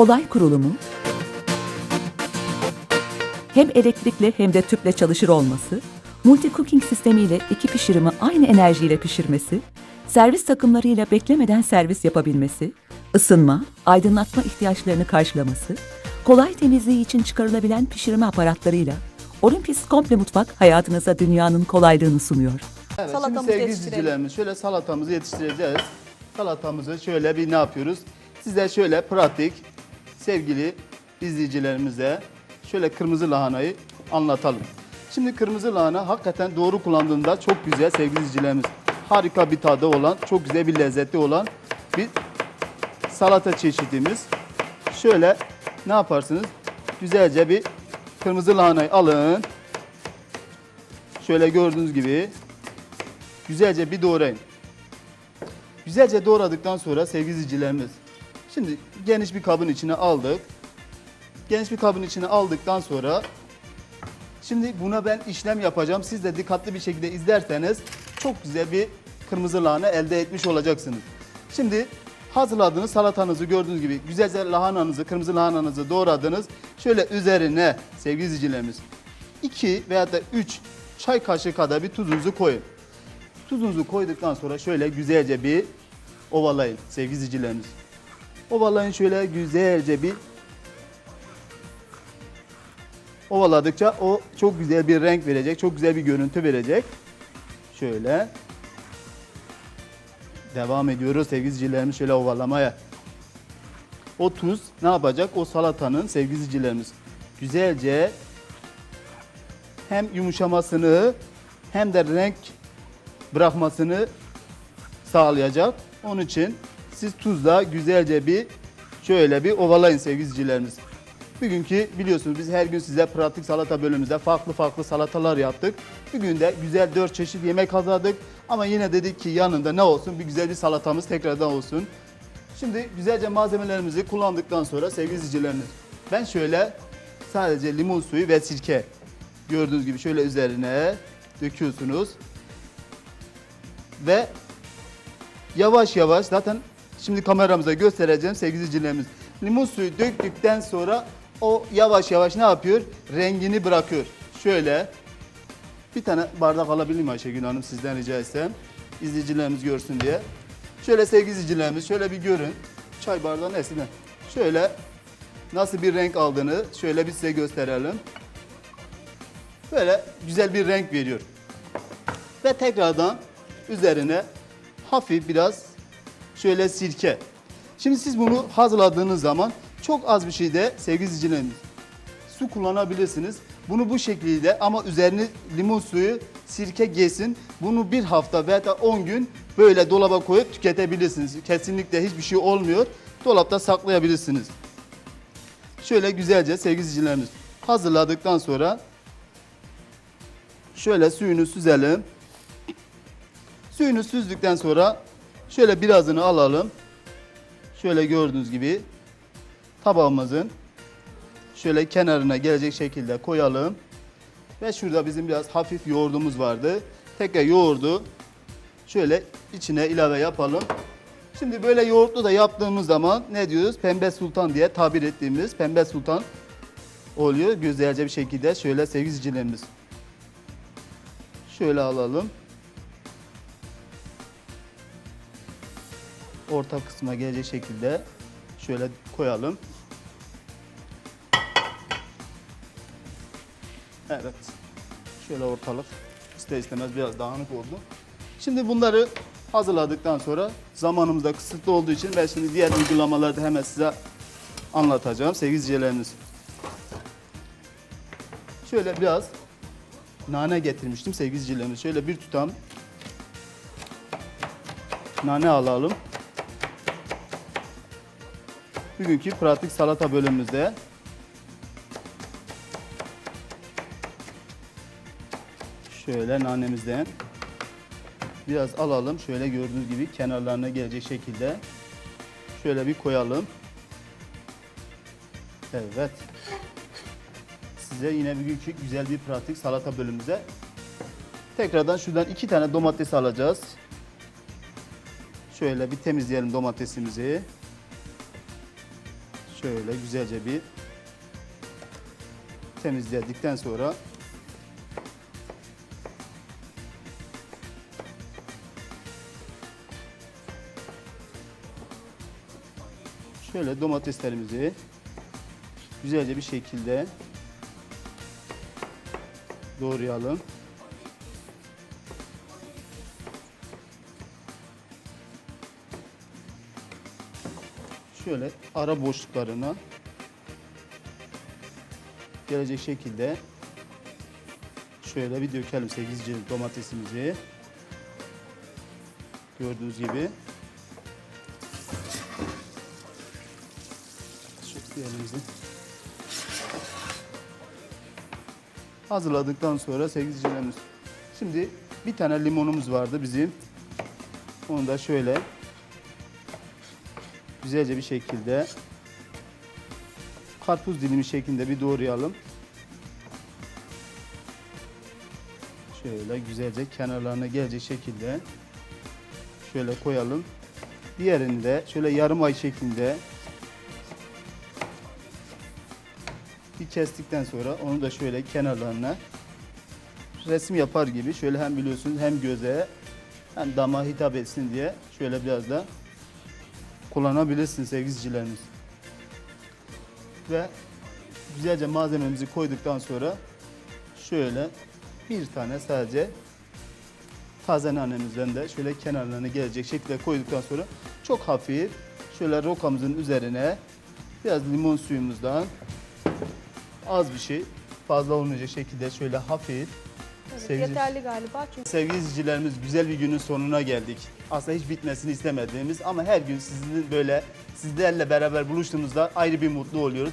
kolay kurulumu, hem elektrikli hem de tüple çalışır olması, multi cooking sistemiyle iki pişirimi aynı enerjiyle pişirmesi, servis takımlarıyla beklemeden servis yapabilmesi, ısınma, aydınlatma ihtiyaçlarını karşılaması, kolay temizliği için çıkarılabilen pişirme aparatlarıyla Olympus Komple Mutfak hayatınıza dünyanın kolaylığını sunuyor. Evet, Salatamızı şimdi sevgili izleyicilerimiz şöyle salatamızı yetiştireceğiz. Salatamızı şöyle bir ne yapıyoruz? Size şöyle pratik sevgili izleyicilerimize şöyle kırmızı lahanayı anlatalım. Şimdi kırmızı lahana hakikaten doğru kullandığında çok güzel sevgili izleyicilerimiz. Harika bir tadı olan, çok güzel bir lezzeti olan bir salata çeşidimiz. Şöyle ne yaparsınız? Güzelce bir kırmızı lahanayı alın. Şöyle gördüğünüz gibi güzelce bir doğrayın. Güzelce doğradıktan sonra sevgili izleyicilerimiz, şimdi geniş bir kabın içine aldık. Geniş bir kabın içine aldıktan sonra şimdi buna ben işlem yapacağım. Siz de dikkatli bir şekilde izlerseniz çok güzel bir kırmızı lahana elde etmiş olacaksınız. Şimdi hazırladığınız salatanızı gördüğünüz gibi güzelce lahananızı, kırmızı lahananızı doğradınız. Şöyle üzerine sevgili izleyicilerimiz 2 veya da 3 çay kaşığı kadar bir tuzunuzu koyun. Tuzunuzu koyduktan sonra şöyle güzelce bir ovalayın sevgili izleyicilerimiz. Ovalayın şöyle güzelce bir ovaladıkça o çok güzel bir renk verecek, çok güzel bir görüntü verecek. Şöyle devam ediyoruz sevgili izleyicilerimiz şöyle ovalamaya. O tuz ne yapacak? O salatanın sevgili izleyicilerimiz güzelce hem yumuşamasını hem de renk bırakmasını sağlayacak. Onun için siz tuzla güzelce bir şöyle bir ovalayın sevgili izleyicilerimiz. Bugünkü biliyorsunuz biz her gün size pratik salata bölümümüzde farklı farklı salatalar yaptık. Bugün de güzel dört çeşit yemek hazırladık. Ama yine dedik ki yanında ne olsun bir güzel bir salatamız tekrardan olsun. Şimdi güzelce malzemelerimizi kullandıktan sonra sevgili izleyicilerimiz ben şöyle sadece limon suyu ve sirke gördüğünüz gibi şöyle üzerine döküyorsunuz. Ve yavaş yavaş zaten şimdi kameramıza göstereceğim sevgili izleyicilerimiz. Limon suyu döktükten sonra o yavaş yavaş ne yapıyor? Rengini bırakıyor. Şöyle bir tane bardak alabilir miyim Ayşegül Hanım sizden rica etsem? İzleyicilerimiz görsün diye. Şöyle sevgili izleyicilerimiz şöyle bir görün. Çay bardağı nesinden? Şöyle nasıl bir renk aldığını şöyle bir size gösterelim. Böyle güzel bir renk veriyor. Ve tekrardan üzerine hafif biraz şöyle sirke. Şimdi siz bunu hazırladığınız zaman çok az bir şeyde sevgili izleyicilerimiz su kullanabilirsiniz. Bunu bu şekilde ama üzerine limon suyu, sirke geçsin. Bunu bir hafta veya da 10 gün böyle dolaba koyup tüketebilirsiniz. Kesinlikle hiçbir şey olmuyor. Dolapta saklayabilirsiniz. Şöyle güzelce sevgili izleyicilerimiz hazırladıktan sonra şöyle suyunu süzelim. Suyunu süzdükten sonra şöyle birazını alalım. Şöyle gördüğünüz gibi tabağımızın şöyle kenarına gelecek şekilde koyalım. Ve şurada bizim biraz hafif yoğurdumuz vardı. Tekrar yoğurdu şöyle içine ilave yapalım. Şimdi böyle yoğurtlu da yaptığımız zaman ne diyoruz? Pembe sultan diye tabir ettiğimiz pembe sultan oluyor. Güzelce bir şekilde şöyle sevgili izleyicilerimiz. Şöyle alalım. Orta kısma gelecek şekilde şöyle koyalım. Evet. Şöyle ortalık ister istemez biraz dağınık oldu. Şimdi bunları hazırladıktan sonra zamanımız da kısıtlı olduğu için ben şimdi diğer uygulamaları da hemen size anlatacağım sevgili izleyicilerimiz. Şöyle biraz nane getirmiştim sevgili izleyicilerimiz. Şöyle bir tutam nane alalım. Bugünkü pratik salata bölümümüzde şöyle nanemizden biraz alalım. Şöyle gördüğünüz gibi kenarlarına gelecek şekilde şöyle bir koyalım. Evet. Size yine bugünkü güzel bir pratik salata bölümümüze tekrardan şuradan iki tane domates alacağız. Şöyle bir temizleyelim domatesimizi. Şöyle güzelce bir temizledikten sonra şöyle domateslerimizi güzelce bir şekilde doğrayalım. Şöyle ara boşluklarına gelecek şekilde şöyle bir dökelim 8 cilt domatesimizi. Gördüğünüz gibi. Elimizi. Hazırladıktan sonra 8 cilemiz. Şimdi bir tane limonumuz vardı bizim. Onu da şöyle güzelce bir şekilde karpuz dilimi şeklinde bir doğrayalım. Şöyle güzelce kenarlarına gelecek şekilde şöyle koyalım. Diğerini de şöyle yarım ay şeklinde bir kestikten sonra onu da şöyle kenarlarına resim yapar gibi şöyle hem biliyorsunuz hem göze hem dama hitap etsin diye şöyle biraz da kullanabilirsiniz sevgili. Ve güzelce malzememizi koyduktan sonra şöyle bir tane sadece taze nanemizden de şöyle kenarlarına gelecek şekilde koyduktan sonra çok hafif şöyle rokamızın üzerine biraz limon suyumuzdan az bir şey fazla olmayacak şekilde şöyle hafif Evet, Sevgili- yeterli galiba çünkü Sevgili izleyicilerimiz güzel bir günün sonuna geldik. Aslında hiç bitmesini istemediğimiz ama her gün sizin böyle sizlerle beraber buluştuğumuzda ayrı bir mutlu oluyoruz.